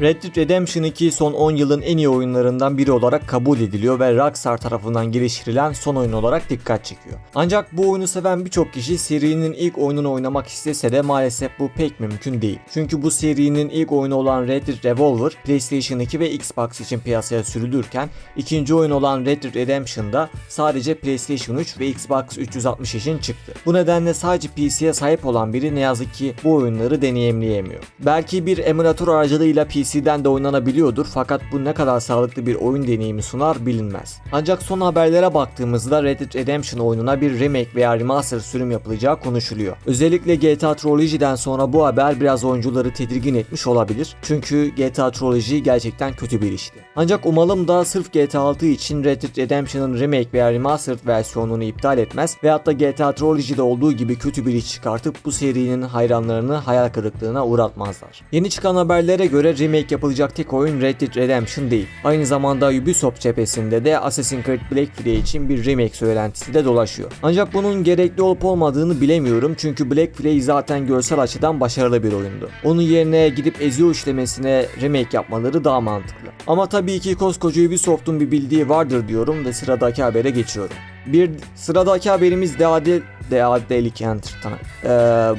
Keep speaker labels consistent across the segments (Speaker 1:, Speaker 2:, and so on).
Speaker 1: Red Dead Redemption 2 son 10 yılın en iyi oyunlarından biri olarak kabul ediliyor ve Rockstar tarafından geliştirilen son oyun olarak dikkat çekiyor. Ancak bu oyunu seven birçok kişi serinin ilk oyununu oynamak istese de maalesef bu pek mümkün değil. Çünkü bu serinin ilk oyunu olan Red Dead Revolver PlayStation 2 ve Xbox için piyasaya sürülürken ikinci oyun olan Red Dead Redemption'da sadece PlayStation 3 ve Xbox 360 için çıktı. Bu nedenle sadece PC'ye sahip olan biri ne yazık ki bu oyunları deneyimleyemiyor. Belki bir emülatör aracılığıyla PC'den de oynanabiliyordur fakat bu ne kadar sağlıklı bir oyun deneyimi sunar bilinmez. Ancak son haberlere baktığımızda Red Dead Redemption oyununa bir remake veya remaster sürüm yapılacağı konuşuluyor. Özellikle GTA Trilogy'den sonra bu haber biraz oyuncuları tedirgin etmiş olabilir. Çünkü GTA Trilogy gerçekten kötü bir işti. Ancak umalım da sırf GTA 6 için Red Dead Redemption'ın remake veya remastered versiyonunu iptal etmez veyahut da GTA Trilogy'de olduğu gibi kötü bir iş çıkartıp bu serinin hayranlarını hayal kırıklığına uğratmazlar. Yeni çıkan haberlere göre remake yapılacak tek oyun Red Dead Redemption değil. Aynı zamanda Ubisoft cephesinde de Assassin's Creed Black Flag için bir remake söylentisi de dolaşıyor. Ancak bunun gerekli olup olmadığını bilemiyorum çünkü Black Flag zaten görsel açıdan başarılı bir oyundu. Onun yerine gidip Ezio işlemesine remake yapmaları daha mantıklı. Ama tabii ki koskoca Ubisoft'un bir bildiği vardır diyorum ve sıradaki habere geçiyorum. Bir sıradaki haberimiz Deade Deadelik Entertainment. Ee,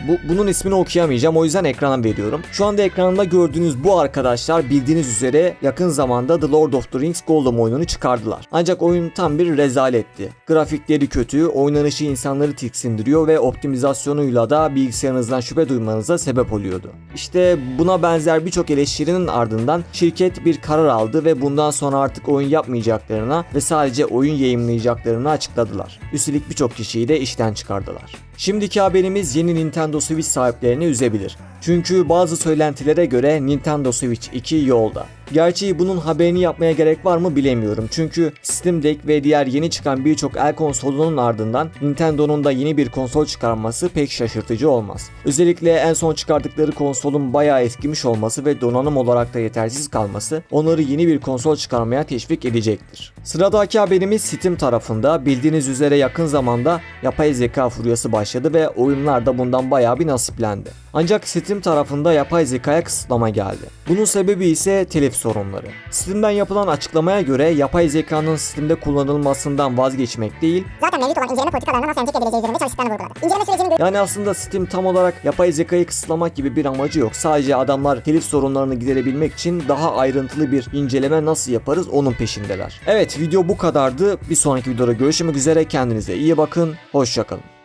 Speaker 1: bu, bunun ismini okuyamayacağım o yüzden ekrana veriyorum. Şu anda ekranında gördüğünüz bu arkadaşlar bildiğiniz üzere yakın zamanda The Lord of the Rings Gollum oyununu çıkardılar. Ancak oyun tam bir rezaletti. Grafikleri kötü, oynanışı insanları tiksindiriyor ve optimizasyonuyla da bilgisayarınızdan şüphe duymanıza sebep oluyordu. İşte buna benzer birçok eleştirinin ardından şirket bir karar aldı ve bundan sonra artık oyun yapmayacaklarına ve sadece oyun yayınlayacaklarını açıkladılar. Üstelik birçok kişiyi de işten çıkardılar. Şimdiki haberimiz yeni Nintendo Switch sahiplerini üzebilir. Çünkü bazı söylentilere göre Nintendo Switch 2 yolda. Gerçi bunun haberini yapmaya gerek var mı bilemiyorum. Çünkü Steam Deck ve diğer yeni çıkan birçok el konsolunun ardından Nintendo'nun da yeni bir konsol çıkarması pek şaşırtıcı olmaz. Özellikle en son çıkardıkları konsolun bayağı eskimiş olması ve donanım olarak da yetersiz kalması onları yeni bir konsol çıkarmaya teşvik edecektir. Sıradaki haberimiz Steam tarafında bildiğiniz üzere yakın zamanda yapay zeka furyası başladı ve oyunlar da bundan bayağı bir nasiplendi. Ancak Steam tarafında yapay zekaya kısıtlama geldi. Bunun sebebi ise telif sorunları. Steam'den yapılan açıklamaya göre yapay zekanın Steam'de kullanılmasından vazgeçmek değil,
Speaker 2: Zaten mevcut olan inceleme politikalarına nasıl entegre edileceği üzerinde çalıştıklarını vurguladı. İnceleme sürecinin
Speaker 1: yani aslında Steam tam olarak yapay zekayı kısıtlamak gibi bir amacı yok. Sadece adamlar telif sorunlarını giderebilmek için daha ayrıntılı bir inceleme nasıl yaparız onun peşindeler. Evet video bu kadardı. Bir sonraki videoda görüşmek üzere. Kendinize iyi bakın. Hoşçakalın.